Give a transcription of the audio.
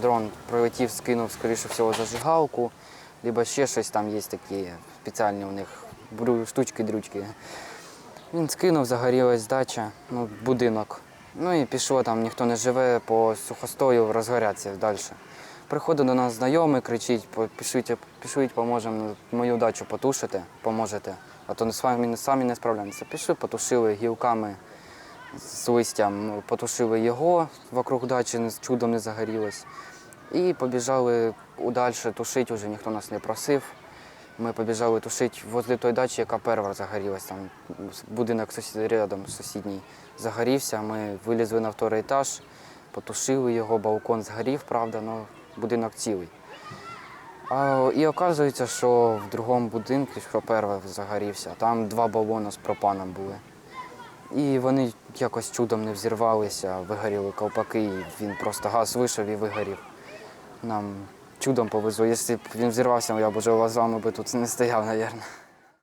дрон прилетів, скинув, скоріше всього, зажигалку, либо ще щось там є такі спеціальні у них штучки-дрючки. Він скинув, загорілась дача, ну, будинок. Ну і пішло там, ніхто не живе, по сухостою розгоряться далі. Приходить до нас знайомий, кричить, «По- пішліть, пішліть, поможемо мою дачу потушити, поможете. А то вами самі не справляємося. Пішли, потушили гілками з листям, потушили його вокруг дачі, чудом не загорілось. І побіжали удальше тушити, вже ніхто нас не просив. Ми побіжали тушити возле той дачі, яка перша загорілась. Там будинок сусід, рядом сусідній загорівся. Ми вилізли на вторий етаж, потушили його, балкон згорів, правда, але будинок цілий. А, і оказується, що в другому будинку, що перший загорівся, там два балони з пропаном були. І вони якось чудом не взірвалися, вигоріли ковпаки, і він просто газ вийшов і вигорів. Нам чудом повезло. Якщо б він взірвався, я б уже з вами би тут не стояв, мабуть.